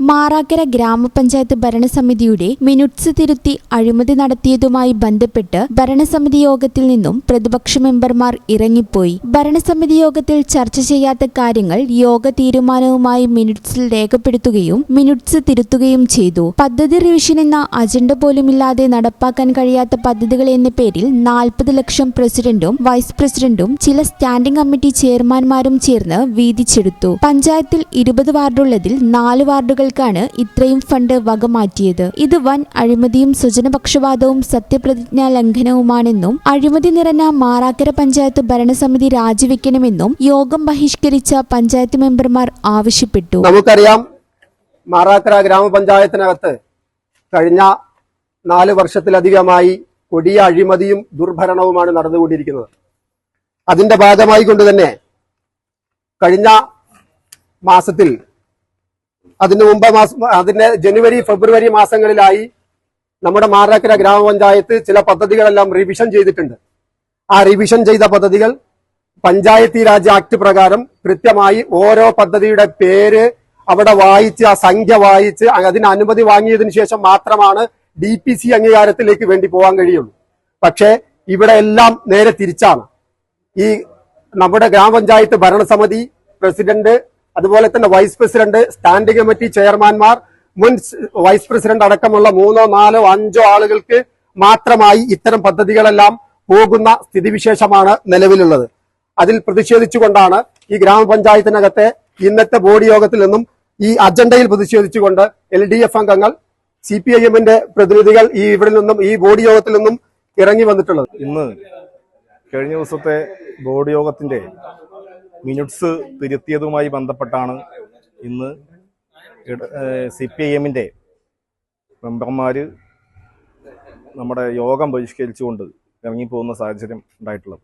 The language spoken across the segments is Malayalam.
മാറാക്കര ഗ്രാമപഞ്ചായത്ത് ഭരണസമിതിയുടെ മിനുട്സ് തിരുത്തി അഴിമതി നടത്തിയതുമായി ബന്ധപ്പെട്ട് ഭരണസമിതി യോഗത്തിൽ നിന്നും പ്രതിപക്ഷ മെമ്പർമാർ ഇറങ്ങിപ്പോയി. ഭരണസമിതി യോഗത്തിൽ ചർച്ച ചെയ്യാത്ത കാര്യങ്ങൾ യോഗ തീരുമാനവുമായി മിനുട്സിൽ രേഖപ്പെടുത്തുകയും മിനുട്സ് തിരുത്തുകയും ചെയ്തു. പദ്ധതി റിവിഷൻ എന്ന അജണ്ട പോലുമില്ലാതെ നടപ്പാക്കാൻ കഴിയാത്ത പദ്ധതികൾ എന്ന പേരിൽ നാൽപ്പത് ലക്ഷം പ്രസിഡന്റും വൈസ് പ്രസിഡന്റും ചില സ്റ്റാൻഡിംഗ് കമ്മിറ്റി ചെയർമാൻമാരും ചേർന്ന് വീതിച്ചെടുത്തു. പഞ്ചായത്തിൽ ഇരുപത് വാർഡുള്ളതിൽ നാല് വാർഡുകൾക്കാണ് ഇത്രയും ഫണ്ട് വകമാറ്റിയത് ഇത് വൻ അഴിമതിയും സ്വജനപക്ഷപാതവും സത്യപ്രതിജ്ഞാ ലംഘനവുമാണെന്നും അഴിമതി നിറഞ്ഞ മാറാക്കര പഞ്ചായത്ത് ഭരണസമിതി രാജിവെക്കണമെന്നും യോഗം ബഹിഷ്കരിച്ച പഞ്ചായത്ത് മെമ്പർമാർ ആവശ്യപ്പെട്ടു. നമുക്കറിയാം മാറാക്കര ഗ്രാമപഞ്ചായത്തിനകത്ത് കഴിഞ്ഞ നാല് വർഷത്തിലധികമായി കൊടിയ അഴിമതിയും ദുർഭരണവുമാണ് നടന്നുകൊണ്ടിരിക്കുന്നത്. അതിന്റെ ഭാഗമായി കൊണ്ട് തന്നെ കഴിഞ്ഞ മാസത്തിൽ അതിന് മുമ്പ് മാസം അതിന്റെ ജനുവരി ഫെബ്രുവരി മാസങ്ങളിലായി നമ്മുടെ മാറാക്കര ഗ്രാമപഞ്ചായത്ത് ചില പദ്ധതികളെല്ലാം റിവിഷൻ ചെയ്തിട്ടുണ്ട്. ആ റിവിഷൻ ചെയ്ത പദ്ധതികൾ പഞ്ചായത്തി രാജ് ആക്ട് പ്രകാരം കൃത്യമായി ഓരോ പദ്ധതിയുടെ പേര് അവിടെ വായിച്ച് ആ സംഖ്യ വായിച്ച് അതിന് അനുമതി വാങ്ങിയതിനു ശേഷം മാത്രമാണ് ഡി പി സി അംഗീകാരത്തിലേക്ക് വേണ്ടി പോകാൻ കഴിയുള്ളൂ. പക്ഷേ ഇവിടെ എല്ലാം നേരെ തിരിച്ചാണ്. ഈ നമ്മുടെ ഗ്രാമപഞ്ചായത്ത് ഭരണസമിതി പ്രസിഡന്റ് അതുപോലെ തന്നെ വൈസ് പ്രസിഡന്റ് സ്റ്റാൻഡിംഗ് കമ്മിറ്റി ചെയർമാൻമാർ മുൻ വൈസ് പ്രസിഡന്റ് അടക്കമുള്ള മൂന്നോ നാലോ അഞ്ചോ ആളുകൾക്ക് മാത്രമായി ഇത്തരം പദ്ധതികളെല്ലാം പോകുന്ന സ്ഥിതിവിശേഷമാണ് നിലവിലുള്ളത്. അതിൽ പ്രതിഷേധിച്ചുകൊണ്ടാണ് ഈ ഗ്രാമപഞ്ചായത്തിനകത്തെ ഇന്നത്തെ ബോർഡ് യോഗത്തിൽ നിന്നും ഈ അജണ്ടയിൽ പ്രതിഷേധിച്ചുകൊണ്ട് എൽ ഡി എഫ് അംഗങ്ങൾ സി പി ഐ എമ്മിന്റെ പ്രതിനിധികൾ ഈ ഇവിടെ നിന്നും ഈ ബോർഡ് യോഗത്തിൽ നിന്നും ഇറങ്ങി വന്നിട്ടുള്ളത്. ഇന്ന് കഴിഞ്ഞ ദിവസത്തെ ബോർഡ് യോഗത്തിന്റെ മിനിറ്റ്സ് തിരുത്തിയതുമായി ബന്ധപ്പെട്ടാണ് ഇന്ന് സി പി ഐ എമ്മിന്റെ മെമ്പർമാർ നമ്മുടെ യോഗം ബഹിഷ്കരിച്ചുകൊണ്ട് ഇറങ്ങിപ്പോകുന്ന സാഹചര്യം ഉണ്ടായിട്ടുള്ളത്.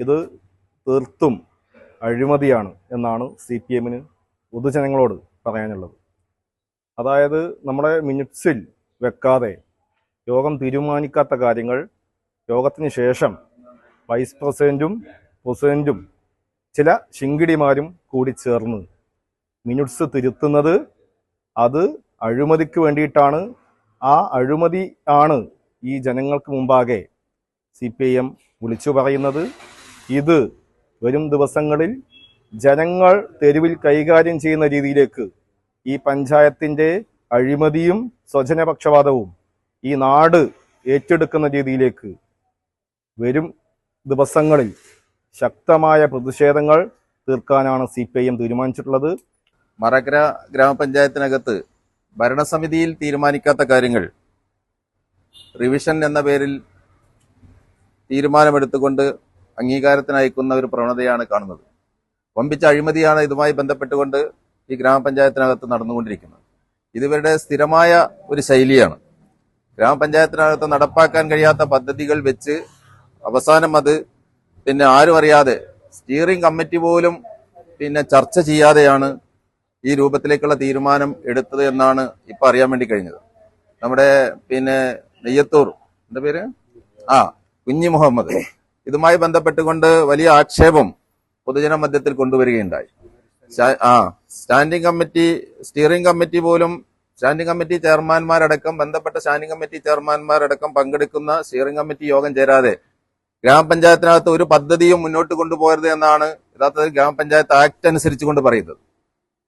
ഇത് തീർത്തും അഴിമതിയാണ് എന്നാണ് സി പി എമ്മിന് പൊതുജനങ്ങളോട് പറയാനുള്ളത്. അതായത് നമ്മുടെ മിനിറ്റ്സിൽ വെക്കാതെ യോഗം തീരുമാനിക്കാത്ത കാര്യങ്ങൾ യോഗത്തിന് ശേഷം വൈസ് പ്രസിഡന്റും പ്രസിഡന്റും ചില ശിങ്കിടിമാരും കൂടി ചേർന്ന് മിനുട്സ് തിരുത്തുന്നത് അത് അഴിമതിക്ക് വേണ്ടിയിട്ടാണ്. ആ അഴിമതി ആണ് ഈ ജനങ്ങൾക്ക് മുമ്പാകെ സി പി ഐ എം വിളിച്ചു പറയുന്നത്. ഇത് വരും ദിവസങ്ങളിൽ ജനങ്ങൾ തെരുവിൽ കൈകാര്യം ചെയ്യുന്ന രീതിയിലേക്ക് ഈ പഞ്ചായത്തിന്റെ അഴിമതിയും സ്വജനപക്ഷപാതവും ഈ നാട് ഏറ്റെടുക്കുന്ന രീതിയിലേക്ക് വരും ദിവസങ്ങളിൽ ശക്തമായ പ്രതിഷേധങ്ങൾ തീർക്കാനാണ് സി പി ഐ എം തീരുമാനിച്ചിട്ടുള്ളത്. മറക്കര ഗ്രാമപഞ്ചായത്തിനകത്ത് ഭരണസമിതിയിൽ തീരുമാനിക്കാത്ത കാര്യങ്ങൾ റിവിഷൻ എന്ന പേരിൽ തീരുമാനമെടുത്തുകൊണ്ട് അംഗീകാരത്തിന് അയക്കുന്ന ഒരു പ്രവണതയാണ് കാണുന്നത്. വമ്പിച്ച അഴിമതിയാണ് ഇതുമായി ബന്ധപ്പെട്ടുകൊണ്ട് ഈ ഗ്രാമപഞ്ചായത്തിനകത്ത് നടന്നുകൊണ്ടിരിക്കുന്നത്. ഇതിവരുടെ സ്ഥിരമായ ഒരു ശൈലിയാണ്. ഗ്രാമപഞ്ചായത്തിനകത്ത് നടപ്പാക്കാൻ കഴിയാത്ത പദ്ധതികൾ വെച്ച് അവസാനം അത് പിന്നെ ആരും അറിയാതെ സ്റ്റിയറിംഗ് കമ്മിറ്റി പോലും പിന്നെ ചർച്ച ചെയ്യാതെയാണ് ഈ രൂപത്തിലേക്കുള്ള തീരുമാനം എടുത്തത് എന്നാണ് ഇപ്പൊ അറിയാൻ വേണ്ടി കഴിഞ്ഞത്. നമ്മുടെ പിന്നെ നെയ്യത്തൂർ എന്താ പേര്? ആ കുഞ്ഞി മുഹമ്മദ്. ഇതുമായി ബന്ധപ്പെട്ടുകൊണ്ട് വലിയ ആക്ഷേപം പൊതുജന മധ്യത്തിൽ കൊണ്ടുവരികയുണ്ടായി. ആ സ്റ്റാൻഡിംഗ് കമ്മിറ്റി സ്റ്റിയറിംഗ് കമ്മിറ്റി പോലും സ്റ്റാൻഡിംഗ് കമ്മിറ്റി ചെയർമാൻമാരടക്കം ബന്ധപ്പെട്ട സ്റ്റാൻഡിംഗ് കമ്മിറ്റി ചെയർമാൻമാരടക്കം പങ്കെടുക്കുന്ന സ്റ്റിയറിംഗ് കമ്മിറ്റി യോഗം ചേരാതെ ഗ്രാമപഞ്ചായത്തിനകത്ത് ഒരു പദ്ധതിയും മുന്നോട്ട് കൊണ്ടുപോകരുത് എന്നാണ് യഥാർത്ഥത്തിൽ ഗ്രാമപഞ്ചായത്ത് ആക്ട് അനുസരിച്ച് കൊണ്ട് പറയുന്നത്.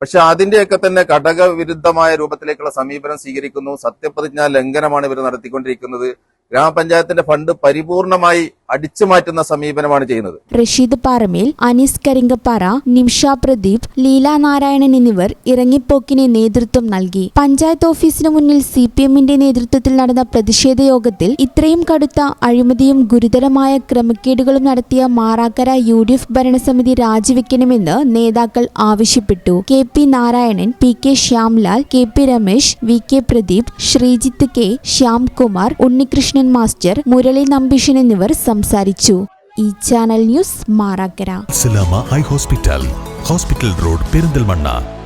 പക്ഷെ അതിന്റെയൊക്കെ തന്നെ ഘടകവിരുദ്ധമായ രൂപത്തിലേക്കുള്ള സമീപനം സ്വീകരിക്കുന്നു. സത്യപ്രതിജ്ഞാ ലംഘനമാണ് ഇവർ നടത്തിക്കൊണ്ടിരിക്കുന്നത്. ഗ്രാമപഞ്ചായത്തിന്റെ ഫണ്ട് പരിപൂർണമായി അടിച്ചു മാറ്റുന്ന സമീപനമാണ് ചെയ്യുന്നത്. റഷീദ് പാറമേൽ അനീസ് കരിങ്കപ്പാറ നിംഷ പ്രദീപ് ലീല നാരായണൻ എന്നിവർ ഇറങ്ങിപ്പോക്കിന് നേതൃത്വം നൽകി. പഞ്ചായത്ത് ഓഫീസിന് മുന്നിൽ സി പി എമ്മിന്റെ നേതൃത്വത്തിൽ നടന്ന പ്രതിഷേധ യോഗത്തിൽ ഇത്രയും കടുത്ത അഴിമതിയും ഗുരുതരമായ ക്രമക്കേടുകളും നടത്തിയ മാറാക്കര യു ഡി എഫ് ഭരണസമിതി രാജിവെക്കണമെന്ന് നേതാക്കൾ ആവശ്യപ്പെട്ടു. K P Narayanan P K Shyamlal K P Ramesh V K Pradeep Sreejith K Shyamkumar Unnikrishnan master Murali Nambeeshan എന്നിവർ സംസാരിച്ചു ഈ channel news Marakkara. Hospital. Hospital road Perinthalmanna.